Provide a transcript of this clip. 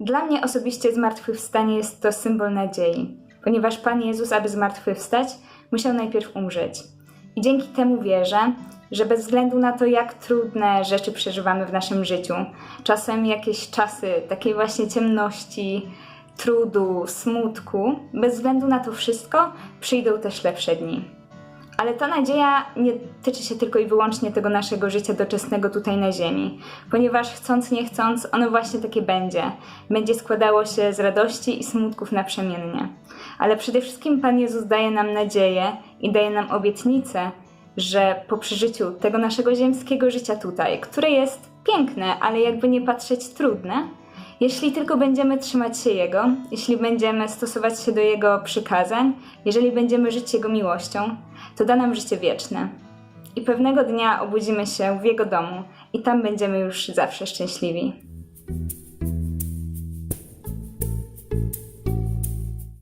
Dla mnie osobiście zmartwychwstanie jest to symbol nadziei, ponieważ Pan Jezus, aby zmartwychwstać, musiał najpierw umrzeć. I dzięki temu wierzę, że bez względu na to, jak trudne rzeczy przeżywamy w naszym życiu, czasem jakieś czasy takiej właśnie ciemności, trudu, smutku, bez względu na to wszystko, przyjdą też lepsze dni. Ale ta nadzieja nie tyczy się tylko i wyłącznie tego naszego życia doczesnego tutaj na Ziemi, ponieważ chcąc nie chcąc, ono właśnie takie będzie. Będzie składało się z radości i smutków naprzemiennie. Ale przede wszystkim Pan Jezus daje nam nadzieję i daje nam obietnicę, że po przeżyciu tego naszego ziemskiego życia tutaj, które jest piękne, ale jakby nie patrzeć trudne, jeśli tylko będziemy trzymać się Jego, jeśli będziemy stosować się do Jego przykazań, jeżeli będziemy żyć Jego miłością, to da nam życie wieczne. I pewnego dnia obudzimy się w Jego domu i tam będziemy już zawsze szczęśliwi.